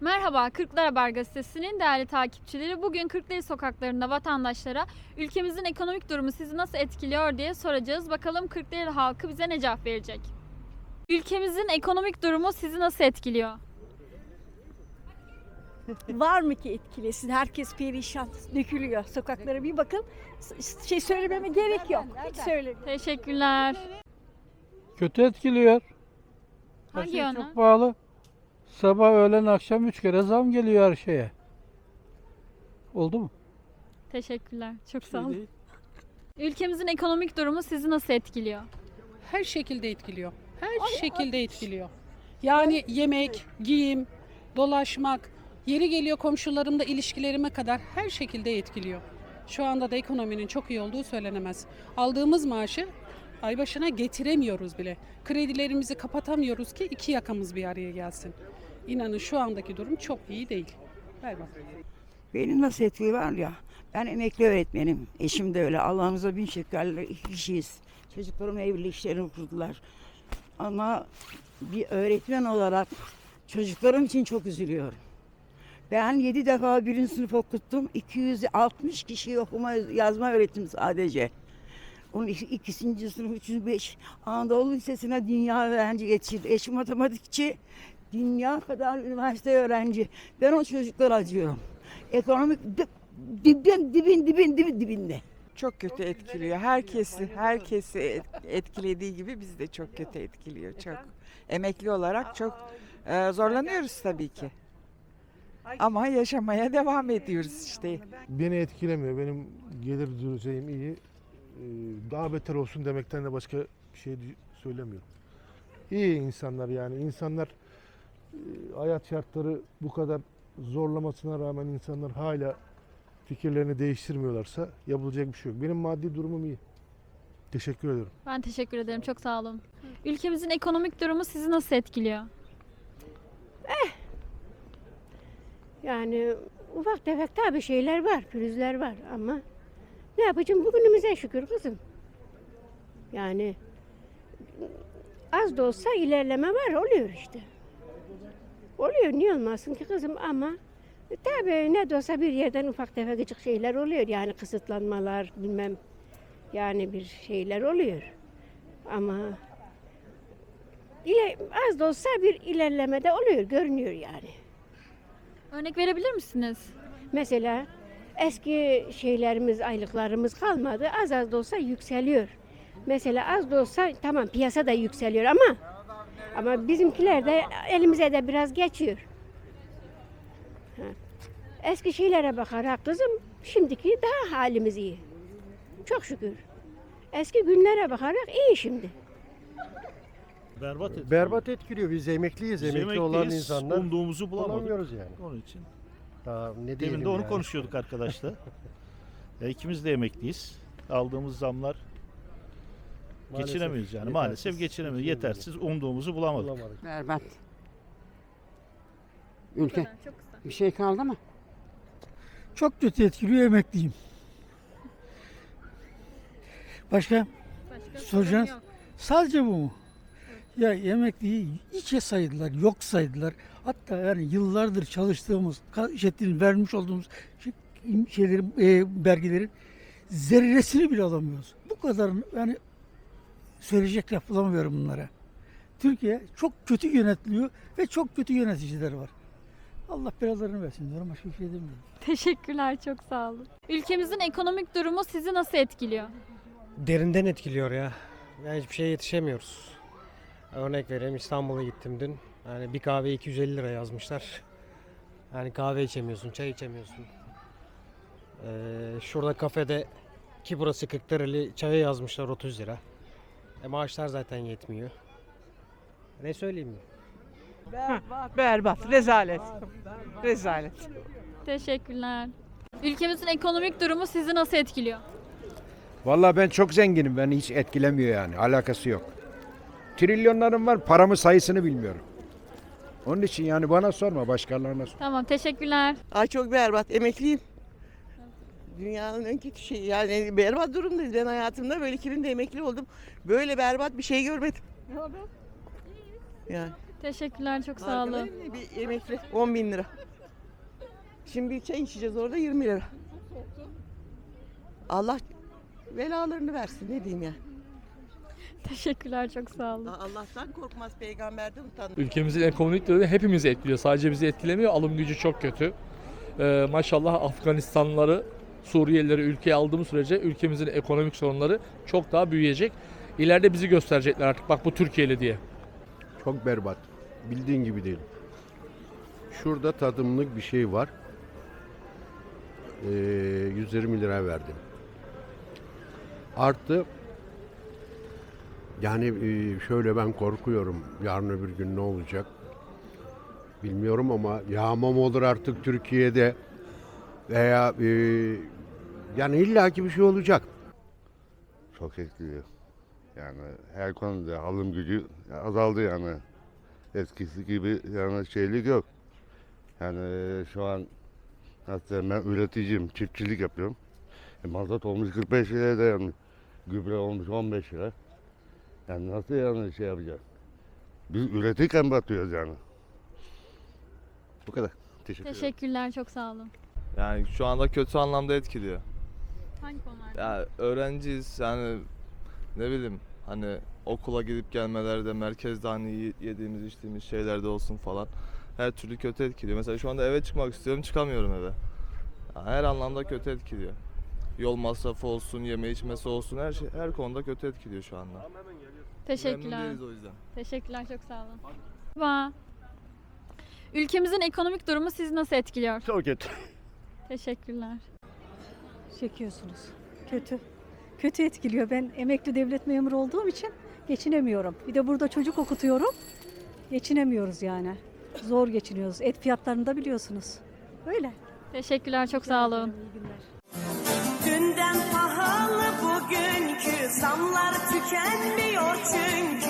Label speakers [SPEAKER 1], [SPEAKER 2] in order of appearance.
[SPEAKER 1] Merhaba, Kırklar Haber Gazetesi'nin değerli takipçileri. Bugün Kırklareli sokaklarında vatandaşlara ülkemizin ekonomik durumu sizi nasıl etkiliyor diye soracağız. Bakalım Kırklareli halkı bize ne cevap verecek? Ülkemizin ekonomik durumu sizi nasıl etkiliyor?
[SPEAKER 2] Var mı ki etkilesin? Herkes perişan, dökülüyor sokaklara. Bir bakın, şey söylememe gerek yok. Hiç söyle.
[SPEAKER 1] Teşekkürler.
[SPEAKER 3] Kötü etkiliyor. Her
[SPEAKER 1] Hangi
[SPEAKER 3] şey
[SPEAKER 1] yönden?
[SPEAKER 3] çok pahalı. Sabah, öğlen, akşam üç kere zam geliyor her şeye. Oldu mu?
[SPEAKER 1] Teşekkürler. Çok
[SPEAKER 3] Şey
[SPEAKER 1] sağ olun. Ülkemizin ekonomik durumu sizi nasıl etkiliyor?
[SPEAKER 4] her şekilde etkiliyor. Her şekilde etkiliyor. Yani yemek, giyim, dolaşmak, yeri geliyor komşularımla ilişkilerime kadar her şekilde etkiliyor. Şu anda da ekonominin çok iyi olduğu söylenemez. Aldığımız maaşı ay başına getiremiyoruz bile. Kredilerimizi kapatamıyoruz ki iki yakamız bir araya gelsin. İnanın şu andaki durum çok iyi değil. Berbat.
[SPEAKER 5] Benim nasıl etkili var ya. Ben emekli öğretmenim. Eşim de öyle. Allah'ımıza bin şükürler iki kişiyiz. Çocuklarım evli işlerini kurdular. Ama bir öğretmen olarak çocuklarım için çok üzülüyorum. Ben yedi defa birinci sınıf okuttum. 260 kişiyi okuma yazma öğrettim sadece. Onun iki- ikinci sınıf, üçüncü, beş. Anadolu Lisesi'ne dünya öğrenci geçirdi. Eşim matematikçi. Dünya kadar üniversite öğrenci. Ben o çocuklara acıyorum. Ekonomik di- dibin dibin dibin dibin dibinde.
[SPEAKER 6] Çok kötü etkiliyor. Herkesi, herkesi et- etkilediği gibi bizi de çok kötü etkiliyor. Çok emekli olarak çok e, zorlanıyoruz tabii ki. Ama yaşamaya devam ediyoruz işte.
[SPEAKER 7] Beni etkilemiyor. Benim gelir düzeyim iyi. Ee, Daha beter olsun demekten de başka bir şey söylemiyorum. İyi insanlar yani. İnsanlar e, hayat şartları bu kadar zorlamasına rağmen insanlar hala fikirlerini değiştirmiyorlarsa yapılacak bir şey yok. Benim maddi durumum iyi. Teşekkür ederim.
[SPEAKER 1] Ben teşekkür ederim. Çok sağ olun. Ülkemizin ekonomik durumu sizi nasıl etkiliyor?
[SPEAKER 8] Yani ufak tefek tabii şeyler var, pürüzler var ama ne yapacağım bugünümüze şükür kızım. Yani az da olsa ilerleme var oluyor işte. Oluyor niye olmasın ki kızım ama tabii ne de olsa bir yerden ufak tefek küçük şeyler oluyor yani kısıtlanmalar bilmem yani bir şeyler oluyor. Ama ile, az da olsa bir ilerleme de oluyor görünüyor yani.
[SPEAKER 1] Örnek verebilir misiniz?
[SPEAKER 8] Mesela eski şeylerimiz, aylıklarımız kalmadı. Az az da olsa yükseliyor. Mesela az da olsa tamam piyasa da yükseliyor ama ama bizimkiler de elimize de biraz geçiyor. Ha. Eski şeylere bakarak kızım şimdiki daha halimiz iyi. Çok şükür. Eski günlere bakarak iyi şimdi.
[SPEAKER 9] Berbat etkiliyor.
[SPEAKER 10] Berbat etkiliyor. Biz emekliyiz.
[SPEAKER 9] Biz
[SPEAKER 10] Emekli olan
[SPEAKER 9] emekliyiz,
[SPEAKER 10] insanlar
[SPEAKER 9] umduğumuzu bulamadık.
[SPEAKER 10] bulamıyoruz yani.
[SPEAKER 9] Onun için.
[SPEAKER 10] Daha ne diyelim
[SPEAKER 9] Demin de onu
[SPEAKER 10] yani.
[SPEAKER 9] konuşuyorduk arkadaşlar. ya ikimiz de emekliyiz. Aldığımız zamlar
[SPEAKER 10] Maalesef
[SPEAKER 9] geçinemiyoruz yani. Maalesef
[SPEAKER 10] yetersiz,
[SPEAKER 9] geçinemiyoruz. Yetersiz. Umduğumuzu bulamadık.
[SPEAKER 10] Bulamadık.
[SPEAKER 5] Berbat. Ülke
[SPEAKER 1] Çok kısa.
[SPEAKER 5] bir şey kaldı mı?
[SPEAKER 3] Çok kötü etkiliyor emekliyim. Başka?
[SPEAKER 1] Başka
[SPEAKER 3] Soracağız.
[SPEAKER 1] sorun yok.
[SPEAKER 3] Sadece bu mu? Ya emekliyi içe saydılar, yok saydılar. Hatta yani yıllardır çalıştığımız, ka- şey ettiğimiz, vermiş olduğumuz şey- şeylerin, e, belgelerin zerresini bile alamıyoruz. Bu kadar yani söyleyecek laf bulamıyorum bunlara. Türkiye çok kötü yönetiliyor ve çok kötü yöneticiler var. Allah belalarını versin diyorum. Başka bir şey demiyorum.
[SPEAKER 1] Teşekkürler. Çok sağ olun. Ülkemizin ekonomik durumu sizi nasıl etkiliyor?
[SPEAKER 10] Derinden etkiliyor ya. Yani hiçbir şeye yetişemiyoruz. Örnek vereyim İstanbul'a gittim dün. Yani bir kahve 250 lira yazmışlar. Yani kahve içemiyorsun, çay içemiyorsun. Ee, şurada kafede ki burası 40 liralı çaya yazmışlar 30 lira. E maaşlar zaten yetmiyor. Ne söyleyeyim?
[SPEAKER 6] Berbat, rezalet. Rezalet.
[SPEAKER 1] Teşekkürler. Ülkemizin ekonomik durumu sizi nasıl etkiliyor?
[SPEAKER 11] Vallahi ben çok zenginim. Beni hiç etkilemiyor yani. Alakası yok. Trilyonlarım var. Paramın sayısını bilmiyorum. Onun için yani bana sorma. Başkalarına sor.
[SPEAKER 1] Tamam, teşekkürler.
[SPEAKER 6] Ay çok berbat. Emekliyim. Dünyanın en kötü şeyi. Yani berbat durumdayız. Ben hayatımda böyle 2000'de emekli oldum. Böyle berbat bir şey görmedim. Yani
[SPEAKER 1] Teşekkürler çok sağ olun.
[SPEAKER 12] Bir yemekli 10 bin lira. Şimdi bir çay içeceğiz orada 20 lira. Allah belalarını versin ne diyeyim ya.
[SPEAKER 1] Teşekkürler çok sağ olun.
[SPEAKER 12] Allah'tan korkmaz peygamberden utanmaz.
[SPEAKER 13] Ülkemizin ekonomik durumu hepimizi etkiliyor. Sadece bizi etkilemiyor. Alım gücü çok kötü. Ee, maşallah Afganistanlıları, Suriyelileri ülkeye aldığımız sürece ülkemizin ekonomik sorunları çok daha büyüyecek. İleride bizi gösterecekler artık bak bu Türkiye'li diye.
[SPEAKER 11] Çok berbat. Bildiğin gibi değil. Şurada tadımlık bir şey var. Ee, 120 lira verdim. Artı yani e, şöyle ben korkuyorum yarın öbür gün ne olacak bilmiyorum ama yağma mı olur artık Türkiye'de veya e, yani illaki bir şey olacak.
[SPEAKER 7] Çok etkiliyor. Yani her konuda alım gücü azaldı yani. Eskisi gibi yani şeylik yok. Yani şu an hatta ben üreticiyim, çiftçilik yapıyorum. E, mazot olmuş 45 liraya dayanmış. Gübre olmuş 15 lira. Yani nasıl yani şey yapacağız? Biz üretirken batıyoruz yani. Bu kadar. Teşekkür ederim.
[SPEAKER 1] Teşekkürler çok sağ olun.
[SPEAKER 13] Yani şu anda kötü anlamda etkiliyor.
[SPEAKER 1] Hangi konularda?
[SPEAKER 13] Ya öğrenciyiz yani ne bileyim hani okula gidip gelmelerde merkezde hani yediğimiz içtiğimiz şeylerde olsun falan her türlü kötü etkiliyor. Mesela şu anda eve çıkmak istiyorum çıkamıyorum eve. Yani her anlamda kötü etkiliyor. Yol masrafı olsun, yeme içmesi olsun her şey her konuda kötü etkiliyor şu anda. Memnun
[SPEAKER 1] Teşekkürler.
[SPEAKER 13] değiliz o yüzden.
[SPEAKER 1] Teşekkürler çok sağ olun. Merhaba. Ülkemizin ekonomik durumu sizi nasıl etkiliyor?
[SPEAKER 9] Çok kötü.
[SPEAKER 1] Teşekkürler.
[SPEAKER 2] Çekiyorsunuz. Kötü. Kötü etkiliyor. Ben emekli devlet memuru olduğum için geçinemiyorum. Bir de burada çocuk okutuyorum. Geçinemiyoruz yani. Zor geçiniyoruz. Et fiyatlarını da biliyorsunuz. Öyle.
[SPEAKER 1] Teşekkürler çok sağ olun.
[SPEAKER 2] İyi günler.
[SPEAKER 12] Dünden pahalı bugünkü zamlar tükenmiyor çünkü.